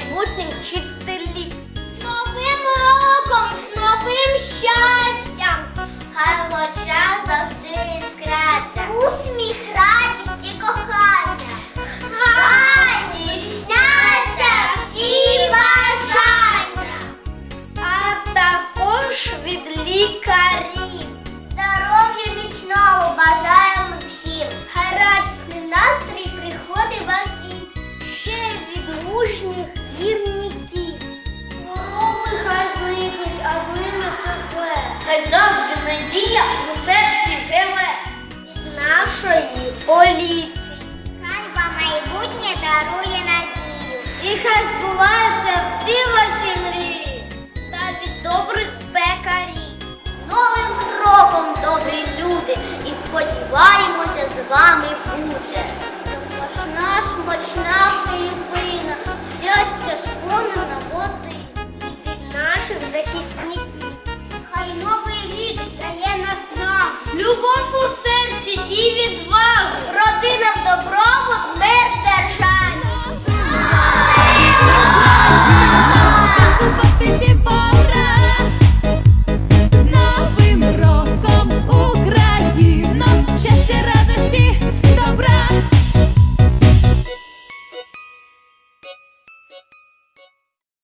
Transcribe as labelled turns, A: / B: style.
A: від
B: Хай завжди надія у серці живе.
A: Від нашої поліції. Хай вам майбутнє дарує надію. І хай збуваються всі ваші мрії. Та від добрих пекарів. Новим роком, добрі люди! І сподіваємося з вами